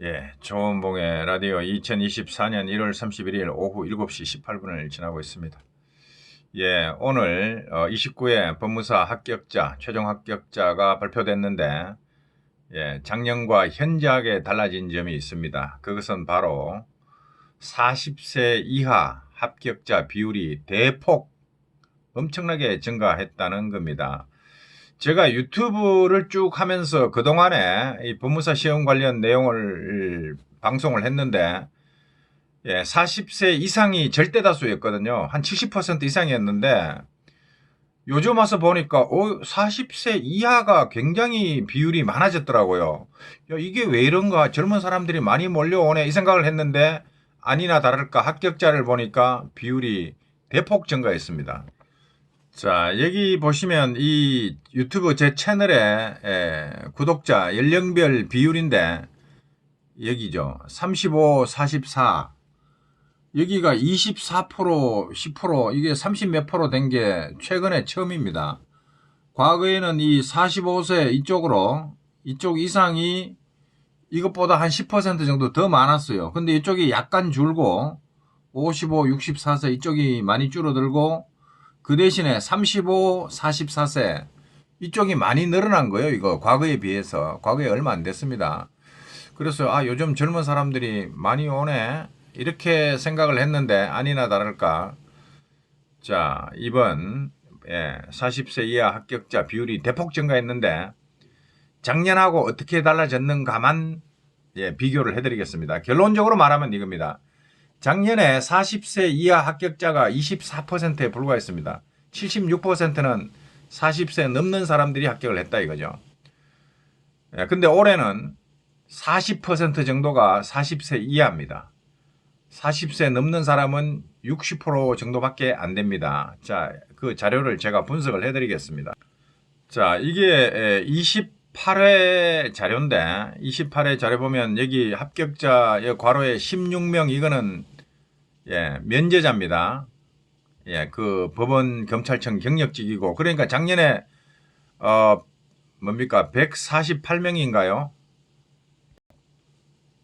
예, 조은봉의 라디오 2024년 1월 31일 오후 7시 18분을 지나고 있습니다. 예, 오늘 29회 법무사 합격자, 최종 합격자가 발표됐는데, 예, 작년과 현저하게 달라진 점이 있습니다. 그것은 바로 40세 이하 합격자 비율이 대폭 엄청나게 증가했다는 겁니다. 제가 유튜브를 쭉 하면서 그동안에 이 법무사 시험 관련 내용을 방송을 했는데 예, 40세 이상이 절대 다수였거든요. 한 70% 이상이었는데 요즘 와서 보니까 어, 40세 이하가 굉장히 비율이 많아졌더라고요. 야, 이게 왜 이런가? 젊은 사람들이 많이 몰려오네 이 생각을 했는데 아니나 다를까 합격자를 보니까 비율이 대폭 증가했습니다. 자, 여기 보시면 이 유튜브 제 채널의 에, 구독자 연령별 비율인데 여기죠. 35, 44. 여기가 24%, 10%, 이게 30 몇 프로 된 게 최근에 처음입니다. 과거에는 이 45세 이쪽으로 이쪽 이상이 이것보다 한 10% 정도 더 많았어요. 근데 이쪽이 약간 줄고 55, 64세 이쪽이 많이 줄어들고 그 대신에 35, 44세 이쪽이 많이 늘어난 거예요. 이거 과거에 비해서 과거에 얼마 안 됐습니다. 그래서 아 요즘 젊은 사람들이 많이 오네 이렇게 생각을 했는데 아니나 다를까 자 이번 예, 40세 이하 합격자 비율이 대폭 증가했는데 작년하고 어떻게 달라졌는가만 예, 비교를 해드리겠습니다. 결론적으로 말하면 이겁니다. 작년에 40세 이하 합격자가 24%에 불과했습니다. 76%는 40세 넘는 사람들이 합격을 했다 이거죠. 예, 근데 올해는 40% 정도가 40세 이하입니다. 40세 넘는 사람은 60% 정도밖에 안 됩니다. 자, 그 자료를 제가 분석을 해드리겠습니다. 자, 이게 28회 자료인데 28회 자료 보면 여기 합격자 괄호에 16명 이거는 예, 면제자입니다. 예, 그 법원 검찰청 경력직이고 그러니까 작년에 어 뭡니까 148명인가요?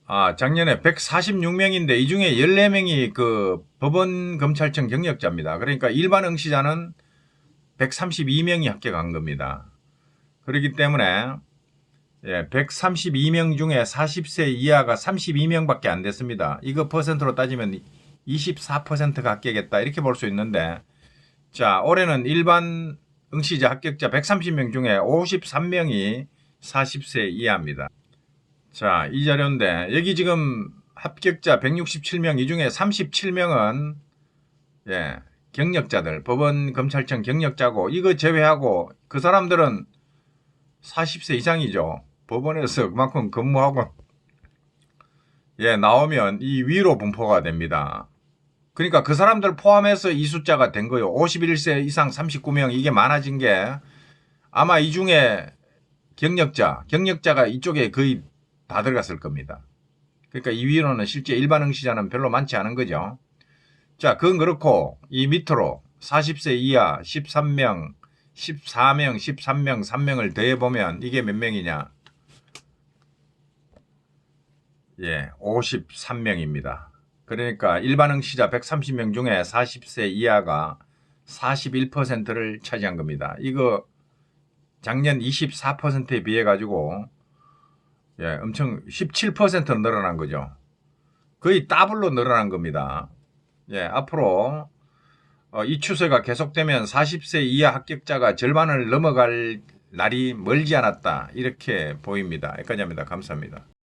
아, 작년에 146명인데 이 중에 14명이 그 법원 검찰청 경력자입니다. 그러니까 일반 응시자는 132명이 합격한 겁니다. 그렇기 때문에 예, 132명 중에 40세 이하가 32명밖에 안 됐습니다. 이거 퍼센트로 따지면 24%가 합격했다 이렇게 볼 수 있는데 자 올해는 일반 응시자 합격자 130명 중에 53명이 40세 이하입니다. 자, 이 자료인데 여기 지금 합격자 167명 이 중에 37명은 예, 경력자들, 법원 검찰청 경력자고 이거 제외하고 그 사람들은 40세 이상이죠. 법원에서 그만큼 근무하고 예, 나오면 이 위로 분포가 됩니다. 그러니까 그 사람들 포함해서 이 숫자가 된 거예요. 51세 이상 39명 이게 많아진 게 아마 이 중에 경력자, 경력자가 이쪽에 거의 다 들어갔을 겁니다. 그러니까 이 위로는 실제 일반 응시자는 별로 많지 않은 거죠. 자, 그건 그렇고 이 밑으로 40세 이하 13명, 14명, 13명, 3명을 더해 보면 이게 몇 명이냐? 예, 53명입니다. 그러니까 일반 응시자 130명 중에 40세 이하가 41%를 차지한 겁니다. 이거 작년 24%에 비해 가지고 예, 엄청 17% 늘어난 거죠. 거의 더블로 늘어난 겁니다. 예, 앞으로 어, 이 추세가 계속되면 40세 이하 합격자가 절반을 넘어갈 날이 멀지 않았다. 이렇게 보입니다. 여기까지입니다. 감사합니다.